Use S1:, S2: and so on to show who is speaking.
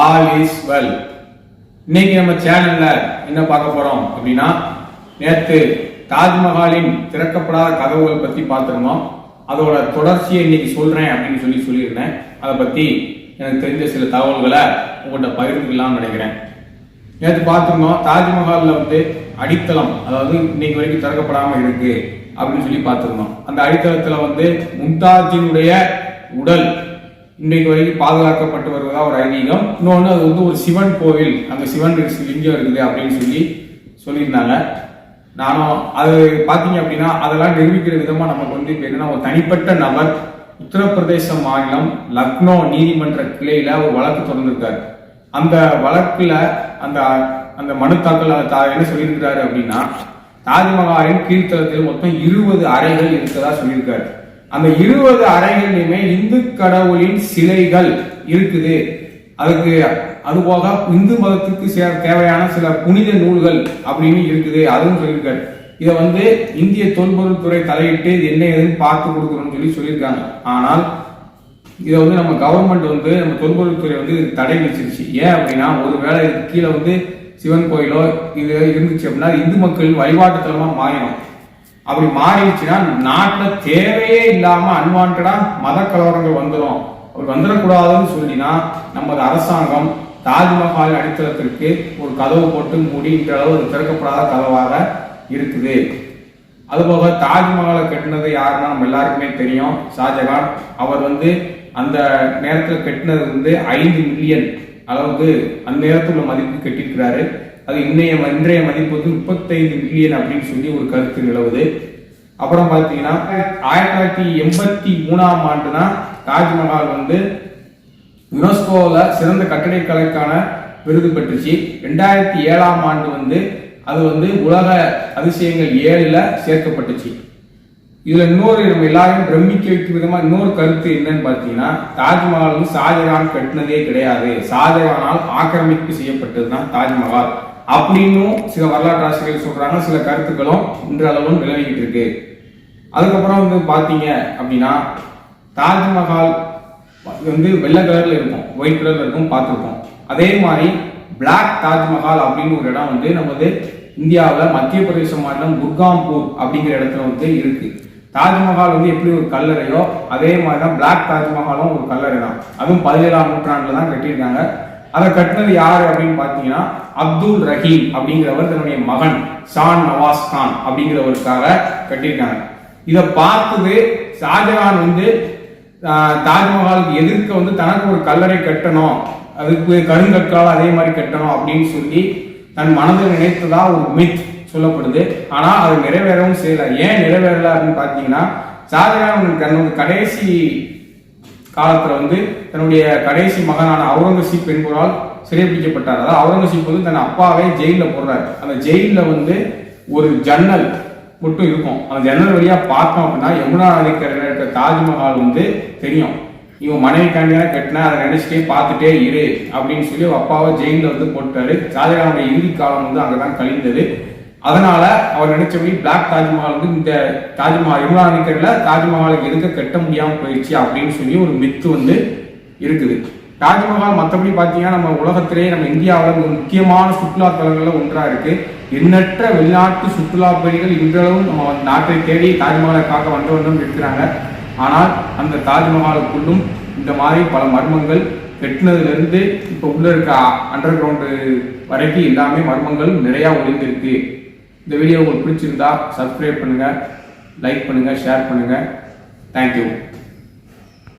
S1: All is well இன்னைக்கு நம்ம சேனல்ல என்ன பார்க்க போறோம் அப்படின்னா நேற்று தாஜ்மஹாலின் திறக்கப்படாத கதவுகள் பத்தி பார்த்துருந்தோம். அதோட தொடர்ச்சியை இன்னைக்கு சொல்றேன் அப்படின்னு சொல்லி சொல்லியிருந்தேன். அதை பத்தி எனக்கு தெரிஞ்ச சில தகவல்களை உங்கள்கிட்ட பகிர்ந்துக்கலாம்னு நினைக்கிறேன். நேற்று பார்த்துருந்தோம் தாஜ்மஹாலில் வந்து அடித்தளம் அதாவது இன்னைக்கு வரைக்கும் திறக்கப்படாமல் இருக்கு அப்படின்னு சொல்லி பார்த்துருந்தோம். அந்த அடித்தளத்தில் வந்து மும்தாஜினுடைய உடல் இன்றைக்கு வரைக்கும் பாதுகாக்கப்பட்டு வருவதா ஒரு ஐதீகம். இன்னொன்று அது வந்து ஒரு சிவன் கோவில். அந்த சிவன் இருக்கு- லிங்கம் இருக்குது அப்படின்னு சொல்லி சொல்லியிருந்தாங்க. நானும் அது பார்த்தீங்க அப்படின்னா அதெல்லாம் நிரூபிக்கிற விதமாக நமக்கு வந்து இப்போ என்னன்னா ஒரு தனிப்பட்ட நபர் உத்தரப்பிரதேச மாநிலம் லக்னோ நீதிமன்ற கிளையில ஒரு வழக்கு தொடர்ந்திருக்காரு. அந்த வழக்குல அந்த அந்த மனு தாக்கல் என்ன சொல்லியிருக்கிறாரு அப்படின்னா தாஜ்மஹாலின் கீழ்த்தளத்தில் மொத்தம் இருபது அறைகள் இருக்கதா சொல்லியிருக்காரு. அந்த இருபது அறைகளிலுமே இந்து கடவுளின் சிலைகள் இருக்குது. அதுக்கு அதுபோக இந்து மதத்துக்கு சே- தேவையான சில புனித நூல்கள் அப்படின்னு இருக்குது. அதுவும் சொல்லியிருக்காரு. இதை வந்து இந்திய தொல்பொருள்துறை தலையிட்டு இது என்ன ஏதுன்னு பார்த்து கொடுக்கணும்னு சொல்லி சொல்லியிருக்காங்க. ஆனால் இதை வந்து நம்ம கவர்மெண்ட் வந்து நம்ம தொல்பொருள்துறை வந்து தடை வச்சிருச்சு ஏன் அப்படின்னா ஒருவேளை இதுக்கு கீழே வந்து சிவன் கோயிலோ இது இருந்துச்சு அப்படின்னா இந்து மக்கள் வழிபாட்டுத்தலமாக மாறிடும். அப்படி மாறிடுச்சுன்னா நாட்டில் தேவையே இல்லாம அன்வான்டா மத கலவரங்கள் வந்துடும் அப்படி வந்துடக்கூடாதுன்னு சொல்லினா நமது அரசாங்கம் தாஜ்மஹால் அடித்தளத்திற்கு ஒரு கதவு போட்டு முடின்ற அளவு அது திறக்கப்படாத கதவாக இருக்குது. அதுபோக தாஜ்மஹாலை கட்டினது யாருன்னா நம்ம எல்லாருக்குமே தெரியும். ஷாஜகான். அவர் வந்து அந்த நேரத்தில் கட்டினது வந்து ஐந்து மில்லியன் அளவுக்கு அந்த நேரத்தில் உள்ள மதிப்பு கட்டியிருக்கிறாரு. அது இன்றைய இன்றைய மதிப்பு வந்து முப்பத்தைந்து மில்லியன் அப்படின்னு சொல்லி ஒரு கருத்து நிலவுது. அப்புறம் பார்த்தீங்கன்னா ஆயிரத்தி தொள்ளாயிரத்தி எண்பத்தி மூணாம் ஆண்டுனா தாஜ்மஹால் வந்து யுனெஸ்கோவில் சிறந்த கட்டடக்கலைக்கான விருது பெற்றுச்சு. ரெண்டாயிரத்தி ஏழாம் ஆண்டு வந்து அது வந்து உலக அதிசயங்கள் ஏழில் சேர்க்கப்பட்டுச்சு. இதுல இன்னொரு நம்ம எல்லாரையும் பிரமிக்க வைக்கும் விதமா இன்னொரு கருத்து என்னன்னு பார்த்தீங்கன்னா தாஜ்மஹால் வந்து ஷாஜகான் கட்டினதே கிடையாது. ஷாஜகானால் ஆக்கிரமிப்பு செய்யப்பட்டதுதான் தாஜ்மஹால். அப்படின்னும் சில வரலாற்று ஆசிரியர்கள் சொல்றாங்க சில கருத்துக்களும் இன்றளவும் நிலவிக்கிட்டு இருக்கு. அதுக்கப்புறம் வந்து பாத்தீங்க அப்படின்னா தாஜ்மஹால் வந்து வெள்ளை கலர்ல இருக்கும் ஒயிட் கலர்ல இருக்கும் பார்த்துருக்கோம் அதே மாதிரி பிளாக் தாஜ்மஹால் அப்படின்னு ஒரு இடம் வந்து நமது இந்தியாவில் மத்திய பிரதேச மாநிலம் குர்காம்பூர் அப்படிங்கிற இடத்துல வந்து இருக்கு. தாஜ்மஹால் வந்து எப்படி ஒரு கல்லறையோ அதே மாதிரி தான் பிளாக் தாஜ்மஹாலும் ஒரு கல்லறை தான் அதுவும் பதினேழாம் நூற்றாண்டுல தான் கட்டியிருக்காங்க. அதை கட்டினது யார் அப்படின்னு பார்த்தீங்கன்னா அப்துல் ரஹீம் அப்படிங்கிறவர் தன்னுடைய மகன் ஷான் நவாஸ் கான் அப்படிங்கிறவருக்காக கட்டியிருக்காங்க. இதை பார்த்தது ஷாஜகான் வந்து தாஜ்மஹாலுக்கு எதிர்க்க வந்து தனக்கு ஒரு கல்லறை கட்டணும் அதுக்கு கருங்கற்கால் அதே மாதிரி கட்டணும் அப்படின்னு சொல்லி தன் மனதில் நினைத்ததா ஒரு மித் சொல்லப்படுது. ஆனால் அது நிறைவேறவும் செய்யலை. ஏன் நிறைவேறல அப்படின்னு பார்த்தீங்கன்னா ஷாஜகான் தன்னுடைய கடைசி காலத்தில் வந்து தன்னுடைய கடைசி மகனான அவுரங்கசீப் என்பவரால் சிறைப்பிடிக்கப்பட்டார் அதாவது அவுரங்கசீப் வந்து தன் அப்பாவே ஜெயிலில் போடுறாரு. அந்த ஜெயிலில் வந்து ஒரு ஜன்னல் மட்டும் இருக்கும். அந்த ஜன்னல் வழியாக பார்த்தோம் அப்படின்னா யமுனா நதிக்கரையில் தாஜ்மஹால் வந்து தெரியும். இவன் மனைவிக்காண்டியான கட்டினா அதை நினைச்சிட்டே பார்த்துட்டே இரு அப்படின்னு சொல்லி அப்பாவை ஜெயிலில் வந்து போட்டாரு ஷாஜகானுடைய இறுதி காலம் வந்து அங்கதான் கழிந்தது. அதனால அவர் நினைச்சபடி பிளாக் தாஜ்மஹால் வந்து இந்த தாஜ்மஹால் யமுனா நதிக்கரையில் தாஜ்மஹாலுக்கு எதுக்க கட்ட முடியாம போயிடுச்சு அப்படின்னு சொல்லி ஒரு மித்து வந்து இருக்குது. தாஜ்மஹால் மற்றபடி பார்த்தீங்கன்னா நம்ம உலகத்திலேயே நம்ம இந்தியாவில் ஒரு முக்கியமான சுற்றுலா தலங்கள்ல ஒன்றா இருக்கு. எண்ணற்ற வெளிநாட்டு சுற்றுலா பயணிகள் இன்றளவும் நம்ம நாட்டை தேடி தாஜ்மஹாலை பார்க்க வந்தவர்களும் இருக்கிறாங்க. ஆனால் அந்த தாஜ்மஹாலுக்குள்ளும் இந்த மாதிரி பல மர்மங்கள் கெட்டினதுலேருந்து இப்போ உள்ள இருக்க அண்டர் கிரவுண்டு வரைக்கும் எல்லாமே மர்மங்கள் நிறையா ஒளிந்திருக்கு. இந்த வீடியோ உங்களுக்கு பிடிச்சிருந்தா சப்ஸ்கிரைப் பண்ணுங்கள் லைக் பண்ணுங்கள் ஷேர் பண்ணுங்கள் தேங்க்யூ